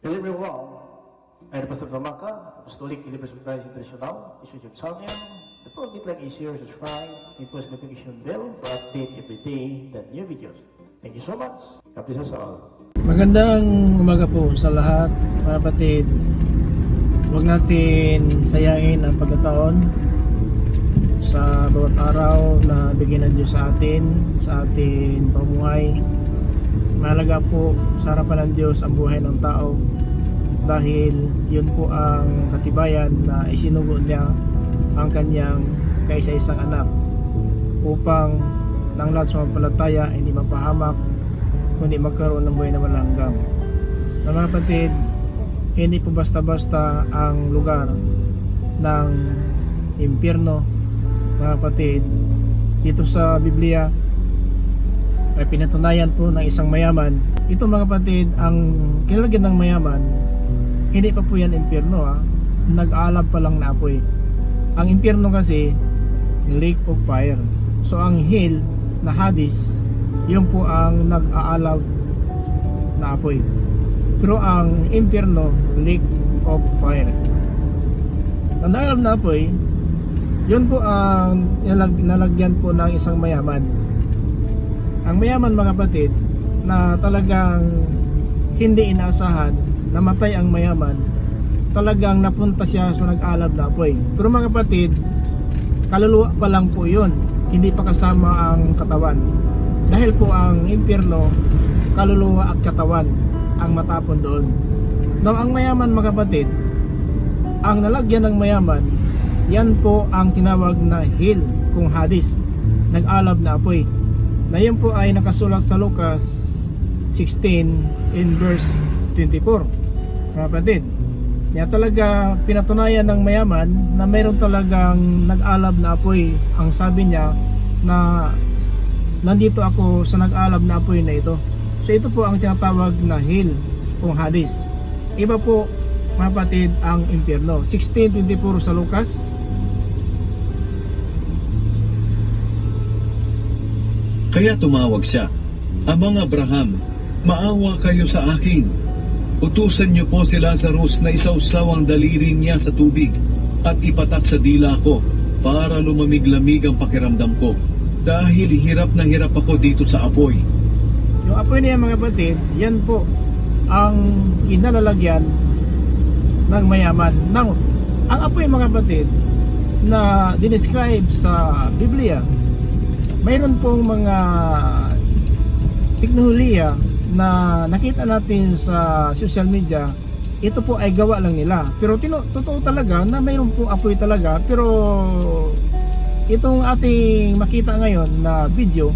Everyone. I'm Pastor Gamaka, Apostolic Believers of Christ International, Bishop Salmian. The program like is here, subscribe, and post notification bell for update every day the new videos. Thank you so much. God bless us all. Magandang umaga po sa lahat, mga kapatid. Huwag natin sayangin ang pagkataon sa bawat araw na bigyan ng Diyos sa atin, sa ating pamumuhay. Mahalaga po sa harapan ng Diyos ang buhay ng tao dahil yun po ang katibayan na isinugo niya ang kanyang kaisa-isang anak upang nang lahat sa mapalataya hindi mapahamak kundi magkaroon ng buhay na walang hanggan. Na mga kapatid, hindi po basta-basta ang lugar ng impyerno, mga kapatid. Dito sa Biblia ay pinatunayan po ng isang mayaman. Ito mga kapatid, ang kinalagyan ng mayaman, hindi pa po yan impyerno ha. Nag-aalab pa lang na apoy. Ang impyerno kasi, lake of fire. So ang hell na Hades, yun po ang nag-aalab na apoy. Pero ang impyerno, lake of fire. Ang na apoy, yun po ang nalag, nalagyan po ng isang mayaman. Ang mayaman mga kapatid, na talagang hindi inaasahan, namatay ang mayaman, talagang napunta siya sa nag-alab na apoy. Pero mga kapatid, kaluluwa pa lang po yun, hindi pa kasama ang katawan. Dahil po ang impyerno, kaluluwa at katawan ang matapon doon. Now, ang mayaman mga kapatid, ang nalagyan ng mayaman, yan po ang tinawag na hill kung hadis, nag-alab na apoy. Na yan po ay nakasulat sa Lucas 16 in verse 24. Mga kapatid, kaya talaga pinatunayan ng mayaman na mayroon talagang nag-alab na apoy. Ang sabi niya na nandito ako sa nag-alab na apoy na ito. So ito po ang tinatawag na hill kung Hades. Iba po kapatid ang impyerno. 16.24 sa Lucas. Kaya tumawag siya, Amang Abraham, maawa kayo sa akin. Utusan niyo po si Lazarus na isawsaw ang daliri niya sa tubig at ipatak sa dila ko para lumamig-lamig ang pakiramdam ko dahil hirap na hirap ako dito sa apoy. Yung apoy niya mga kapatid, yan po ang inalalagyan ng mayaman. Now, ang apoy mga kapatid na dinescribe sa Biblia, mayroon pong mga teknolohiya na nakita natin sa social media ito po ay gawa lang nila. Pero tino, totoo talaga na mayroon pong apoy talaga. Pero itong ating makita ngayon na video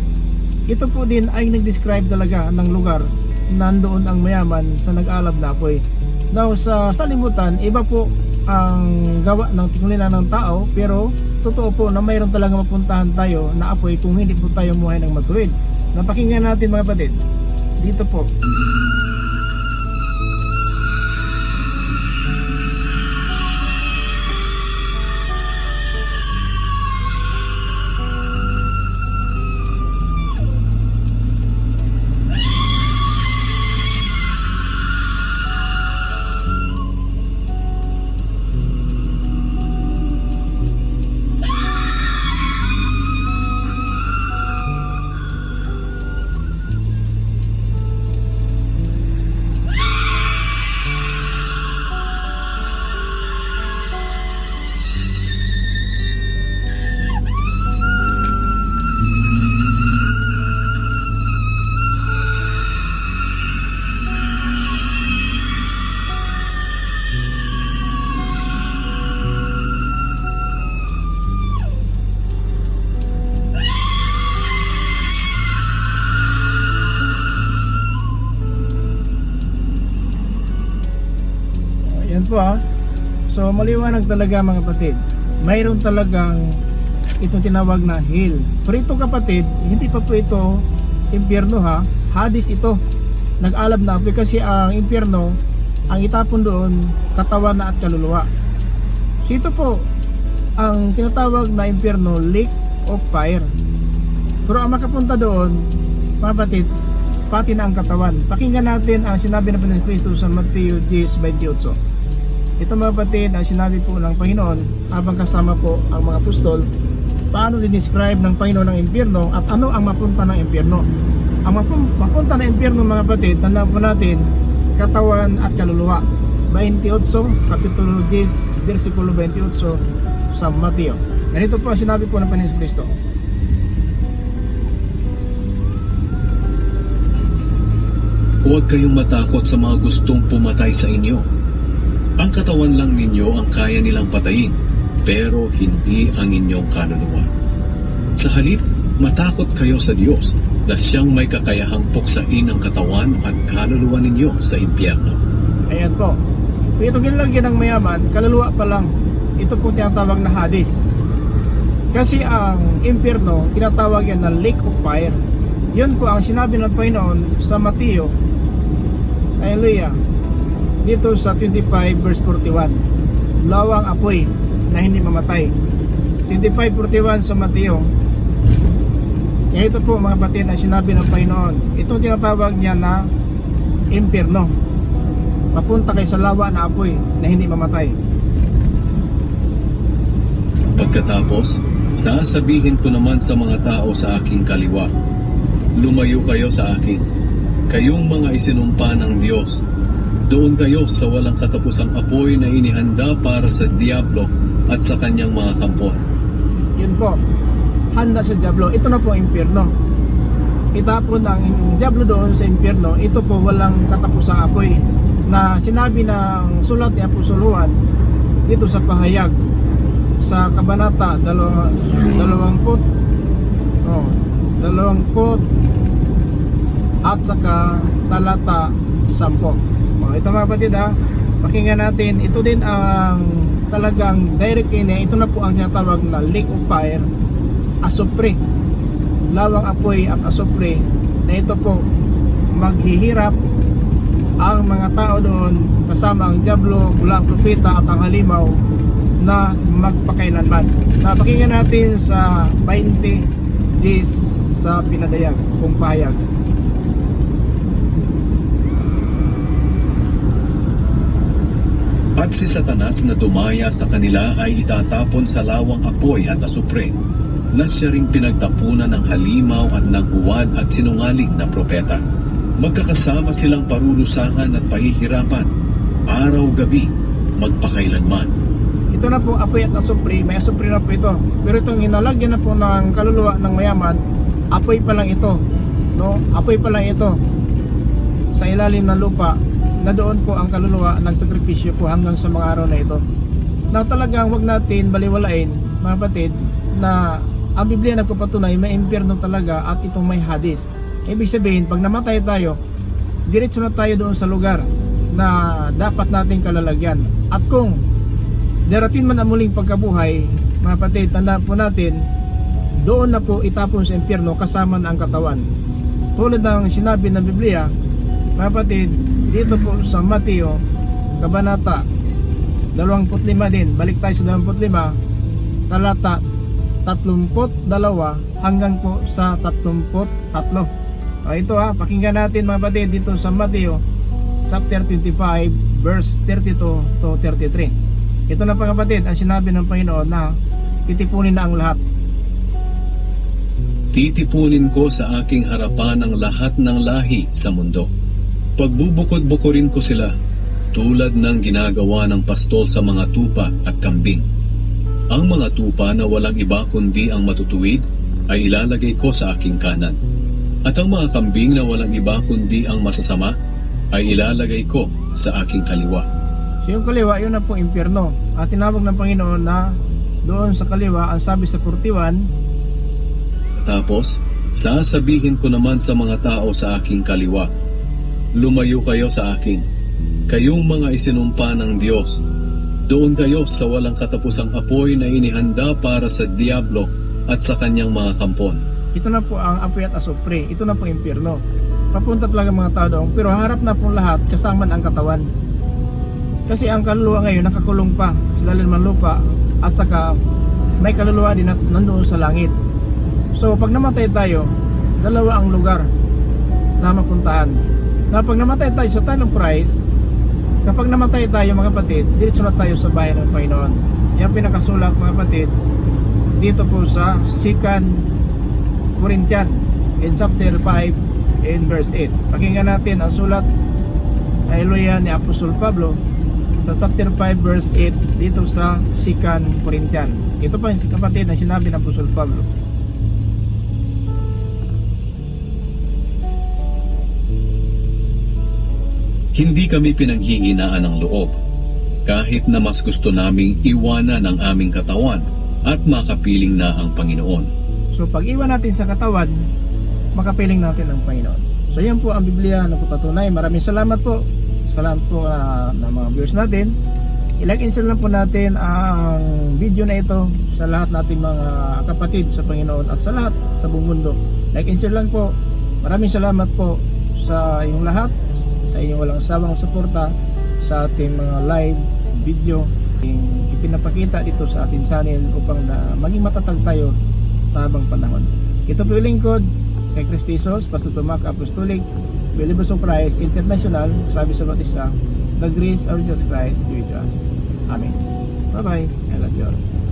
ito po din ay nag-describe talaga ng lugar nandoon ang mayaman sa nag-alab na apoy. Now sa salimutan iba po ang gawa ng teknolohiya ng tao pero totoo po na mayroon talaga mapuntahan tayo na apoy kung hindi po tayo muhay ng matuwid napakinggan natin mga kapatid. Dito po maliwanag talaga mga kapatid. Mayroon talagang itong tinawag na hill. Pero ito kapatid, hindi pa po ito impyerno ha. Hades ito. Nag-alab na apoy kasi ang impyerno, ang itapon doon, katawan na at kaluluwa. So ito po, ang tinatawag na impyerno, lake of fire. Pero ang makapunta doon, mga kapatid, pati na ang katawan. Pakinggan natin ang sinabi ng Panginoon Kristo sa Mateo 10.28. Ito mga kapatid, ang sinabi po ng Panginoon habang kasama po ang mga apostol, paano dinescribe ng Panginoon ang impyerno at ano ang mapunta ng impyerno. Ang mapun- mapunta ng impyerno mga kapatid, tandaan po natin, katawan at kaluluwa. 28, Kapitulo 10, versikulo 28 sa Mateo. Ganito po ang sinabi po ng Panginoon Kristo. Huwag kayong matakot sa mga gustong pumatay sa inyo. Katawan lang ninyo ang kaya nilang patayin, pero hindi ang inyong kaluluwa. Sa halip, matakot kayo sa Diyos na siyang may kakayahang puksain ang katawan at kaluluwa ninyo sa impyerno. Ayan po. Kung ito ginalagyan ng mayaman, kaluluwa pa lang. Ito po tinatawag na Hades. Kasi ang impyerno, tinatawag yan na lake of fire. Yun po ang sinabi ng Panginoon sa Mateo. Hallelujah. Dito sa 25 verse 41. Lawang apoy na hindi mamatay. 25.41 sa Mateo. Kaya ito po mga kapatid ang sinabi ng Panginoon. Ito tinatawag niya na impyerno mapunta kay sa lawa na apoy na hindi mamatay. Pagkatapos, sasabihin ko naman sa mga tao sa aking kaliwa, Lumayo kayo sa akin, kayong mga isinumpa ng Diyos. Doon kayo sa walang katapusang apoy na inihanda para sa Diablo at sa kanyang mga kampon. Yun po, handa sa Diablo. Ito na po ang impyerno. Itapon ang Diablo doon sa impyerno. Ito po walang katapusang apoy na sinabi ng sulat ni Apostol Juan dito sa pahayag sa kabanata dalawa, dalawangput oh, dalawangput at saka talata sampo. Oh, ito mga kapatid ha, pakinggan natin. Ito din ang talagang direct in Ito na po ang tinatawag na lake of fire, asopre. Lawang apoy at asopre na ito po maghihirap ang mga tao doon kasama ang Diablo, mula ang propeta at ang halimaw na magpakailanman. Napakinggan natin sa 20 Gs sa pinadayag, kung pahayag. At si Satanas na dumaya sa kanila ay itatapon sa lawang apoy at asupre, na siya ring pinagtapunan ng halimaw at ng huwad at sinungaling na propeta. Magkakasama silang parulusahan at pahihirapan, araw-gabi, magpakailanman. Ito na po apoy at asupre, may asupre na po ito. Pero itong hinalagyan na po ng kaluluwa ng mayaman, apoy pa lang ito. No? Apoy pa lang ito. Sa ilalim ng lupa, na doon po ang kaluluwa ng sakripisyo po hanggang sa mga araw na ito. Na talagang wag natin baliwalain, mga kapatid, na ang Biblia nagpapatunay may impyerno talaga at itong may hadis. Ibig sabihin, pag namatay tayo, diretso na tayo doon sa lugar na dapat nating kalalagyan. At kung darating man ang muling pagkabuhay, mga kapatid, tandaan po natin, doon na po itapon sa impyerno kasama na ang katawan. Tulad ng sinabi ng Biblia, mga kapatid, dito po sa Mateo, Kabanata 25 din, balik tayo sa 25, talata 32 hanggang po sa 33. O ito ha, pakinggan natin mga kapatid dito sa Mateo chapter 25 verse 32 to 33. Ito na kapatid ang sinabi ng Panginoon na titipunin na ang lahat. Titipunin ko sa aking harapan ang lahat ng lahi sa mundo. Pagbubukod-bukurin ko sila tulad ng ginagawa ng pastol sa mga tupa at kambing. Ang mga tupa na walang iba kundi ang matutuwid ay ilalagay ko sa aking kanan. At ang mga kambing na walang iba kundi ang masasama ay ilalagay ko sa aking kaliwa. So yung kaliwa, yun na po impyerno. At tinawag ng Panginoon na doon sa kaliwa, ang sabi sa 41, Tapos, sasabihin ko naman sa mga tao sa aking kaliwa, Lumayo kayo sa akin, kayong mga isinumpa ng Diyos. Doon kayo sa walang katapusang apoy na inihanda para sa Diablo at sa kanyang mga kampon. ito na po ang apoy at asupre. Ito na po impyerno. Papunta talaga mga tao doon. Pero harap na po lahat kasama ang katawan. Kasi ang kaluluwa ngayon nakakulong pa sa lalim ng lupa at saka may kaluluwa din na nandoon sa langit. So pag namatay tayo, dalawa ang lugar. na mapuntahan. Na pag namatay tayo sa of Christ, kapag namatay tayo mga kapatid, diretso na tayo sa bahay ng Panginoon. Yan pinakasulat mga kapatid dito po sa 2 Corinthian in chapter 5 in verse 8. Pakinggan natin ang sulat Hallelujah ni Apostol Pablo sa chapter 5 verse 8 dito sa 2 Corinthian. Ito pa yung kapatid na sinabi ng Apostol Pablo. Hindi kami pinanghihinaan ng loob, kahit na mas gusto naming iwanan ang aming katawan at makapiling na ang Panginoon. So pag iwan natin sa katawan, makapiling natin ang Panginoon. So yan po ang Biblia na papatunay. Maraming salamat po. Salamat po ah, ng mga viewers natin. Share lang po natin ang video na ito sa lahat nating mga kapatid sa Panginoon at sa lahat sa buong mundo. Like and share lang po. Maraming salamat po sa inyong lahat, sa inyong walang sawang suporta sa ating mga live video ipinapakita dito sa ating channel upang na maging matatag tayo sa habang panahon. Ito po yung lingkod kay Christisos, Pastor Tomac Apostolic, Believers of Christ International, sabi sa Batista, the grace of Jesus Christ with us. Amen. Bye-bye. I love you all.